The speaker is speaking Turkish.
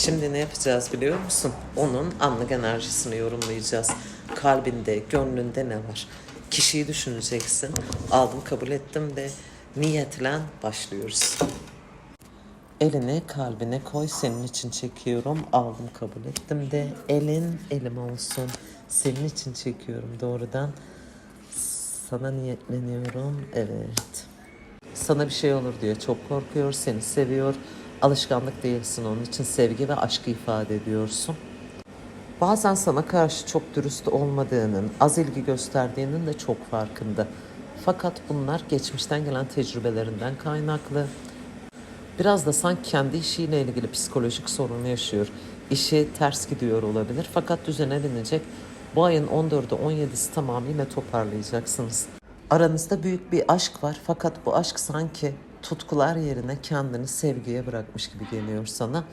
Şimdi ne yapacağız biliyor musun? Onun anlık enerjisini yorumlayacağız. Kalbinde, gönlünde ne var? Kişiyi düşüneceksin. Aldım, kabul ettim de niyetlen başlıyoruz. Elini kalbine koy senin için çekiyorum. Aldım kabul ettim de elin elim olsun. Senin için çekiyorum doğrudan. Sana niyetleniyorum. Evet. Sana bir şey olur diye çok korkuyor, seni seviyor. Alışkanlık değilsin onun için sevgi ve aşkı ifade ediyorsun. Bazen sana karşı çok dürüst olmadığının, az ilgi gösterdiğinin de çok farkında. Fakat bunlar geçmişten gelen tecrübelerinden kaynaklı. Biraz da sanki kendi işiyle ilgili psikolojik sorun yaşıyor. İşi ters gidiyor olabilir fakat düzene binecek. Bu ayın 14'ü 17'si tamamıyla toparlayacaksınız. Aranızda büyük bir aşk var fakat bu aşk sanki tutkular yerine kendini sevgiye bırakmış gibi geliyor sana.